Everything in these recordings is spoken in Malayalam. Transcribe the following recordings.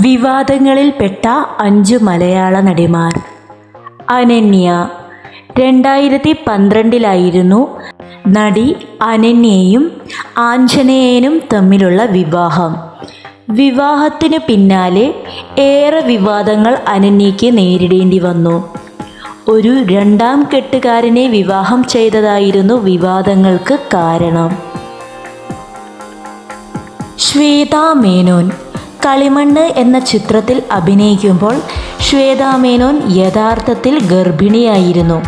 വിവാദങ്ങളിൽപ്പെട്ട അഞ്ചു മലയാള നടിമാർ. അനന്യ. രണ്ടായിരത്തി പന്ത്രണ്ടിലായിരുന്നു നടി അനന്യയും ആഞ്ജനേയനും തമ്മിലുള്ള വിവാഹം. വിവാഹത്തിനു പിന്നാലെ ഏറെ വിവാദങ്ങൾ അനന്യയ്ക്ക് നേരിടേണ്ടി വന്നു. ഒരു രണ്ടാം കെട്ടുകാരനെ വിവാഹം ചെയ്തതായിരുന്നു വിവാദങ്ങൾക്ക് കാരണം. ശ്വേത മേനോൻ. കളിമണ്ണ് എന്ന ചിത്രത്തിൽ അഭിനയിക്കുമ്പോൾ ശ്വേതാമേനോൻ യഥാർത്ഥത്തിൽ ഗർഭിണിയായിരുന്നു.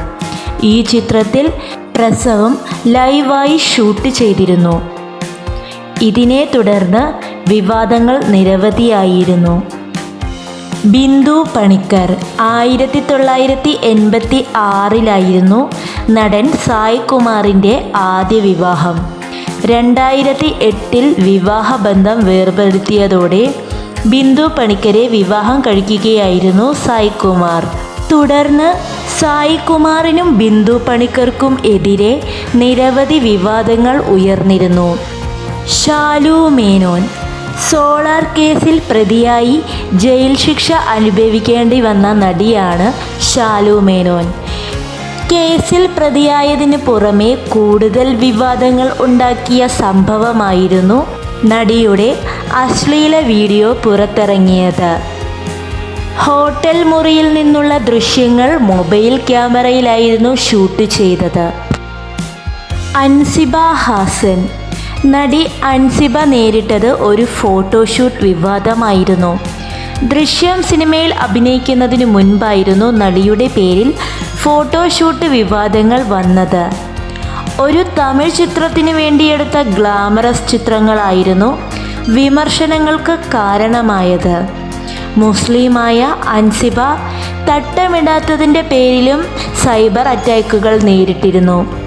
ഈ ചിത്രത്തിൽ പ്രസവം ലൈവായി ഷൂട്ട് ചെയ്തിരുന്നു. ഇതിനെ തുടർന്ന് വിവാദങ്ങൾ നിരവധിയായിരുന്നു. ബിന്ദു പണിക്കർ ആയിരത്തി തൊള്ളായിരത്തി എൺപത്തി ആറിലായിരുന്നു നടൻ സായ് കുമാറിന്റെ ആദ്യ വിവാഹം. രണ്ടായിരത്തി എട്ടിൽ വിവാഹബന്ധം വേർപെടുത്തിയതോടെ ബിന്ദു പണിക്കരെ വിവാഹം കഴിക്കുകയായിരുന്നു സായികുമാർ. തുടർന്ന് സായികുമാറിനും ബിന്ദു പണിക്കർക്കും എതിരെ നിരവധി വിവാദങ്ങൾ ഉയർന്നിരുന്നു. ഷാലു മേനോൻ സോളാർ കേസിൽ പ്രതിയായി ജയിൽ ശിക്ഷ അനുഭവിക്കേണ്ടി വന്ന നടിയാണ് ഷാലു മേനോൻ. കേസിൽ പ്രതിയായതിനു പുറമെ കൂടുതൽ വിവാദങ്ങൾ ഉണ്ടാക്കിയ സംഭവമായിരുന്നു നടിയുടെ അശ്ലീല വീഡിയോ പുറത്തിറങ്ങിയത്. ഹോട്ടൽ മുറിയിൽ നിന്നുള്ള ദൃശ്യങ്ങൾ മൊബൈൽ ക്യാമറയിലായിരുന്നു ഷൂട്ട് ചെയ്തത്. അൻസിബ ഹാസൻ. നടി അൻസിബ നേരിട്ടത് ഒരു ഫോട്ടോഷൂട്ട് വിവാദമായിരുന്നു. ദൃശ്യം സിനിമയിൽ അഭിനയിക്കുന്നതിനു മുൻപായിരുന്നു നടിയുടെ പേരിൽ ഫോട്ടോഷൂട്ട് വിവാദങ്ങൾ വന്നത്. ഒരു തമിഴ് ചിത്രത്തിന് വേണ്ടിയെടുത്ത ഗ്ലാമറസ് ചിത്രങ്ങളായിരുന്നു വിമർശനങ്ങൾക്ക് കാരണമായത്. മുസ്ലിമായ അൻസിബ തട്ടമിടാത്തതിന്റെ പേരിലും സൈബർ അറ്റാക്കുകൾ നേരിട്ടിരുന്നു.